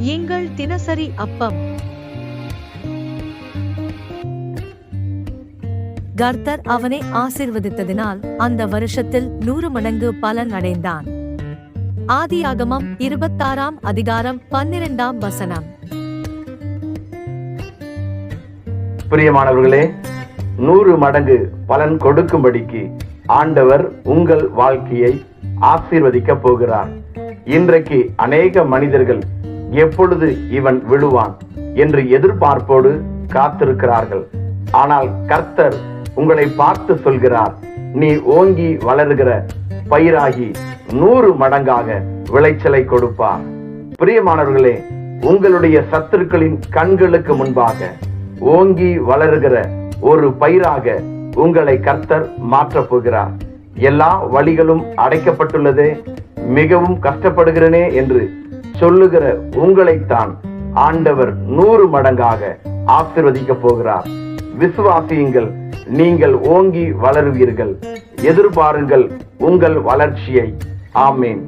எங்கள் தினசரி அப்பம். கர்த்தர் அவனை ஆசிர்வதித்ததினால் அந்த வருஷத்தில் நூறு மடங்கு பலன் அடைந்தான். ஆதியாகமம் இருபத்தாறாம் அதிகாரம் பன்னிரெண்டாம் வசனம். பிரியமானவர்களே நூறு மடங்கு பலன் கொடுக்கும்படிக்கு ஆண்டவர் உங்கள் வாழ்க்கையை ஆசீர்வதிக்க போகிறார். இன்றைக்கு அநேக மனிதர்கள் எப்பொழுது இவன் விழுவான் என்று எதிர்பார்ப்போடு காத்திருக்கிறார்கள். ஆனால் கர்த்தர் உங்களை பார்த்து சொல்கிறார் நீ ஓங்கி வளருகிற பயிராகி நூறு மடங்காக விளைச்சலை கொடுப்பார். பிரியமானவர்களே உங்களுடைய சத்துருக்களின் கண்களுக்கு முன்பாக ஓங்கி வளருகிற ஒரு பயிராக உங்களை கர்த்தர் மாற்றப் போகிறார். எல்லா வழிகளும் அடைக்கப்பட்டுள்ளதே மிகவும் கஷ்டப்படுகிறனே என்று சொல்லுகிற உங்களைத்தான் ஆண்டவர் நூறு மடங்காக ஆசிர்வதிக்க போகிறார். விசுவாசியுங்கள் நீங்கள் ஓங்கி வளருவீர்கள். எதிர்பாருங்கள் உங்கள் வளர்ச்சியை. ஆமேன்.